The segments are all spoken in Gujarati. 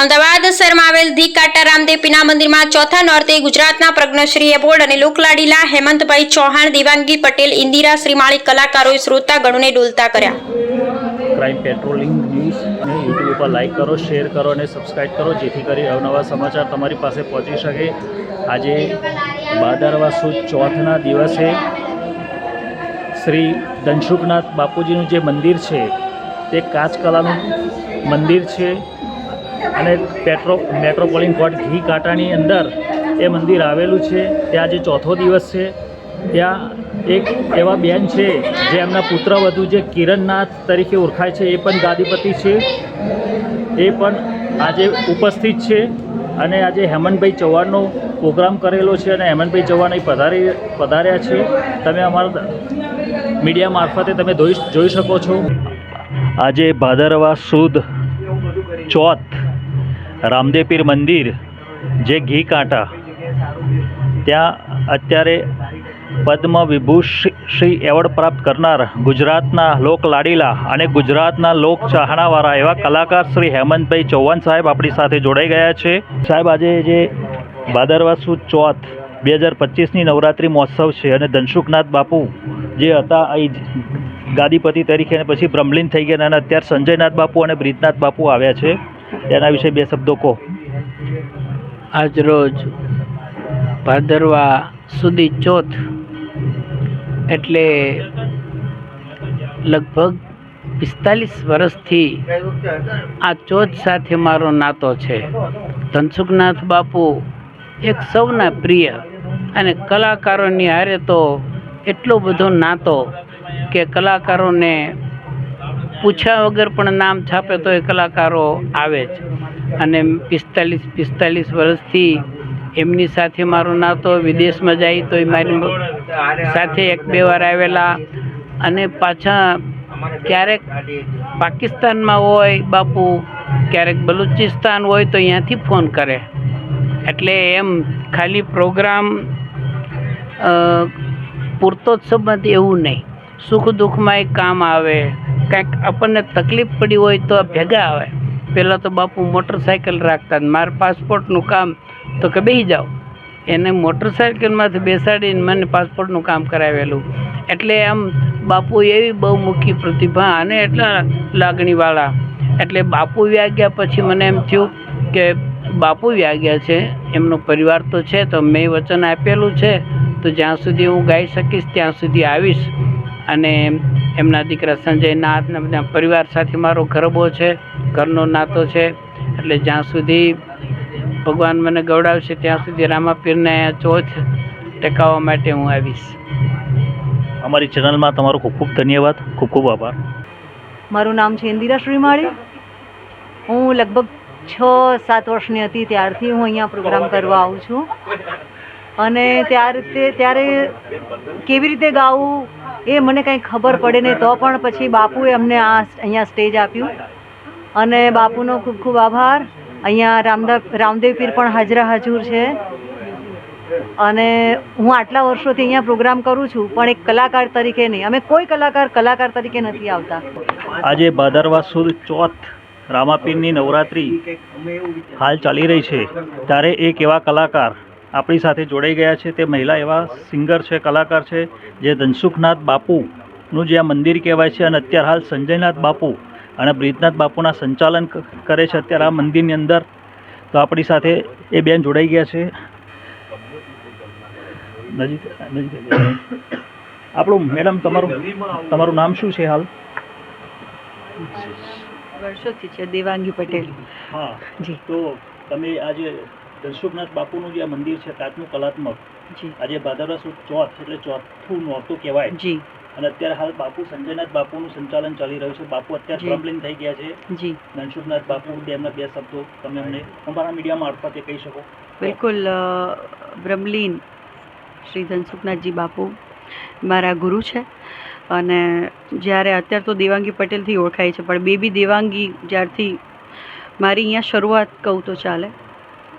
અમદાવાદ શહેરમાં આવેલ ધી કાટા રામદેવ પીના મંદિરમાં ચોથા નોરતે ગુજરાતના પ્રજ્ઞશ્રી એવોર્ડ અને લોકલાડીલા હેમંતભાઈ ચૌહાણ, દેવાંગી પટેલ, ઇન્દિરા શ્રીમાળી કલાકારોએ શ્રોતાગણોને ડોલતા કર્યા. ક્રાઇમ પેટ્રોલિંગ ન્યૂઝ અને યુટ્યુબ ઉપર લાઇક કરો, શેર કરો અને સબસ્ક્રાઇબ કરો, જેથી કરી અવનવા સમાચાર તમારી પાસે પહોંચી શકે. આજે ભાદરવા સુદ ચોથના દિવસે શ્રી દંશુકનાથ બાપુજીનું જે મંદિર છે, તે કાચકલાનું મંદિર છે. અને પેટ્રો મેટ્રોપોલિન કોર્ટ ઘી કાંટાની અંદર એ મંદિર આવેલું છે. ત્યાં આજે ચોથો દિવસ છે. ત્યાં એક એવા બેન છે જે એમના પુત્રવધુ જે કિરણનાથ તરીકે ઓળખાય છે, એ પણ ગાદીપતિ છે. એ પણ આજે ઉપસ્થિત છે અને આજે હેમંતભાઈ ચૌહાણનો પ્રોગ્રામ કરેલો છે અને હેમંતભાઈ ચૌહાણ અહીં પધારી, પધાર્યા છે. તમે અમારા મીડિયા મારફતે તમે જોઈ જોઈ શકો છો. આજે ભાદરવા સુદ ચોથ રામદેવપીર મંદિર જે ઘી કાંટા, ત્યાં અત્યારે પદ્મ વિભૂષી એવોર્ડ પ્રાપ્ત કરનાર ગુજરાતના લોક લાડીલા અને ગુજરાતના લોક ચાહણાવાળા એવા કલાકાર શ્રી હેમંતભાઈ ચૌહાણ સાહેબ આપણી સાથે જોડાઈ ગયા છે. સાહેબ, આજે જે ભાદરવાસુ ચોથ બે હજાર પચીસની નવરાત્રિ મહોત્સવ છે અને ધનસુખનાથ બાપુ જે હતા અહીં ગાદીપતિ તરીકે અને પછી બ્રહ્મલીન થઈ ગયા અને અત્યારે સંજયનાથ બાપુ અને બ્રિજનાથ બાપુ આવ્યા છે. તેના વિશે બે શબ્દો કહો. આજરોજ ભાદરવા સુધી ચોથ એટલે લગભગ પિસ્તાલીસ વર્ષથી આ ચોથ સાથે મારો નાતો છે. ધનસુખનાથ બાપુ એક સૌના પ્રિય અને કલાકારોની હારે તો એટલો બધો નાતો કે કલાકારોને પૂછ્યા વગર પણ નામ છાપે તો એ કલાકારો આવે જ. અને પિસ્તાલીસ પિસ્તાલીસ વર્ષથી એમની સાથે મારો નાતો વિદેશમાં જાય તો એ મારી સાથે એક બે વાર આવેલા. અને પાછા ક્યારેક પાકિસ્તાનમાં હોય બાપુ, ક્યારેક બલુચિસ્તાન હોય તો અહીંયાથી ફોન કરે. એટલે એમ ખાલી પ્રોગ્રામ પૂરતો જ સંબંધ એવું નહીં. સુખ દુઃખમાં એ કામ આવે, કાંઈક આપણને તકલીફ પડી હોય તો ભેગા આવે. પહેલાં તો બાપુ મોટરસાઇકલ રાખતા મારે પાસપોર્ટનું કામ તો કે બેસી જાઓ. એને મોટરસાઇકલમાંથી બેસાડીને મને પાસપોર્ટનું કામ કરાવેલું. એટલે આમ બાપુ એવી બહુમુખી પ્રતિભા અને એટલા લાગણીવાળા. એટલે બાપુ વ્યાગ્યા પછી મને એમ થયું કે બાપુ વ્યાગ્યા છે, એમનો પરિવાર તો છે, તો મેં વચન આપેલું છે, તો જ્યાં સુધી હું ગાઈ શકીશ ત્યાં સુધી આવીશ. અને એમના દીકરા સંજય નાથ ને બધા પરિવાર સાથે મારો ગરબો છે ઘરનો નાતો છે. એટલે જ્યાં સુધી ભગવાન મને ગવડાવશે ત્યાં સુધી રામાપીરને ચોથ ટેકાવવા માટે હું આવીશ. અમારી ચેનલમાં તમારો ખૂબ ખૂબ ધન્યવાદ ખૂબ ખૂબ આભાર. મારું નામ છે ઇન્દિરા શ્રીમાળી. હું લગભગ છ સાત વર્ષની હતી ત્યારથી હું અહીંયા પ્રોગ્રામ કરવા આવું છું. અને ત્યારે ત્યારે કેવી રીતે ગાવું એ મને કંઈ ખબર પડે નહીં. તો પણ પછી બાપુએ અમને આ અહીંયા સ્ટેજ આપ્યું. અને બાપુનો ખૂબ ખૂબ આભાર. અહીંયા રામદેવ રામદેવ પીર પણ હાજરા હાજુર છે. અને હું આટલા વર્ષોથી અહીંયા પ્રોગ્રામ કરું છું, પણ એક કલાકાર તરીકે નહીં. અમે કોઈ કલાકાર કલાકાર તરીકે નથી આવતા. આજે ભાદરવા ચોથ રામાપીરની નવરાત્રિ હાલ ચાલી રહી છે. ત્યારે એક એવા કલાકાર આપણી સાથે જોડાઈ ગયા છે તે મહિલા એવા સિંગર છે કલાકાર છે જે ધનસુખનાથ બાપુનું જે આ મંદિર કહેવાય છે અને અત્યારે હાલ સંજયનાથ બાપુ અને બ્રિજનાથ બાપુના સંચાલન કરે છે અત્યારે આ મંદિરની અંદર. તો આપણી સાથે એ બેન જોડાઈ ગયા છે. નજીક નજીક આપણું મેડમ તમારું તમારું નામ શું છે હાલ? વર્ષોથી છે દેવાંગી પટેલ. હા જી. તો તમે આજે ધનસુખનાથ બાપુનું જે આ મંદિર છે કાચનું કલાત્મક જી. આજે ભાદરવા સુદ ચોથ એટલે ચોથું નોરતું કહેવાય. જી. અને અત્યારે હાલ બાપુ સંજયનાથ બાપુનું સંચાલન ચાલી રહ્યું છે. બાપુ અત્યારે ટ્રમ્પલિંગ થઈ ગયા છે. જી. ધનસુખનાથ બાપુ બે એમના બે શબ્દો તમે અમને અમારા મીડિયા મારફતે કહી શકો. બિલકુલ બ્રહ્મલીન શ્રી ધનસુખનાથજી બાપુ મારા ગુરુ છે. અને જ્યારે અત્યારે તો દેવાંગી પટેલથી ઓળખાય છે પણ બેબી દેવાંગી જ્યારથી મારી અહીંયા શરૂઆત કહું તો ચાલે.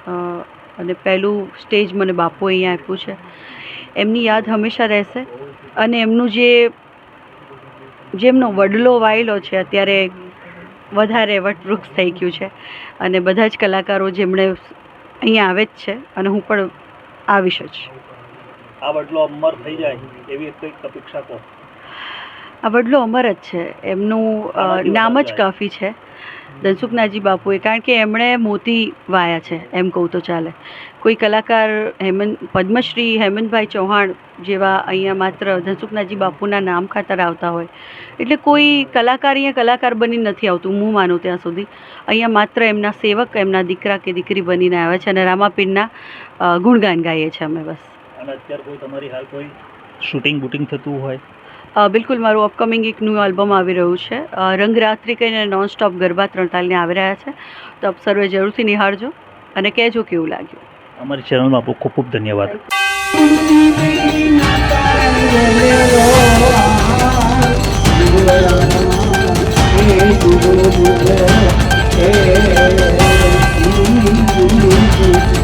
અને પહેલું સ્ટેજ મને બાપુએ અહીંયા આપ્યું છે. એમની યાદ હંમેશા રહેશે. અને એમનું જે જેમનો વડલો વાયેલો છે અત્યારે વધારે વટવૃક્ષ થઈ ગયું છે. અને બધા જ કલાકારો જેમણે અહીંયા આવે જ છે અને હું પણ આવીશ જ. આ વડલો અમર થઈ જાય એવી કંઈક અપેક્ષા કહો. આ વડલો અમર જ છે. એમનું નામ જ કાફી છે. ધનસુખનાજી બાપુએ, કારણ કે એમણે મોતી વાયા છે, એમ કહું તો ચાલે. કોઈ કલાકાર હેમંત પદ્મશ્રી હેમંતભાઈ ચૌહાણ જેવા અહીંયા માત્ર ધનસુખનાજી બાપુના નામ ખાતર આવતા હોય, એટલે કોઈ કલાકાર અહીંયા કલાકાર બની નથી આવતું, હું માનું ત્યાં સુધી. અહીંયા માત્ર એમના સેવક, એમના દીકરા કે દીકરી બનીને આવ્યા છે અને રામાપીરના ગુણગાન ગાઈએ છીએ અમે બસ. અને અત્યારે કોઈ તમારી હાલ કોઈ શૂટિંગ બુટિંગ થતું હોય? બિલકુલ મારું અપકમિંગ એક ન્યૂ આલ્બમ આવી રહ્યું છે. રંગરાત્રિ કહીને નોન સ્ટોપ ગરબા ત્રણ તાલને આવી રહ્યા છે. તો આપ સર્વે જરૂરથી નિહાળજો અને કહેજો કેવું લાગ્યું. અમારી ચેનલમાં આપો ખૂબ ખૂબ ધન્યવાદ. એ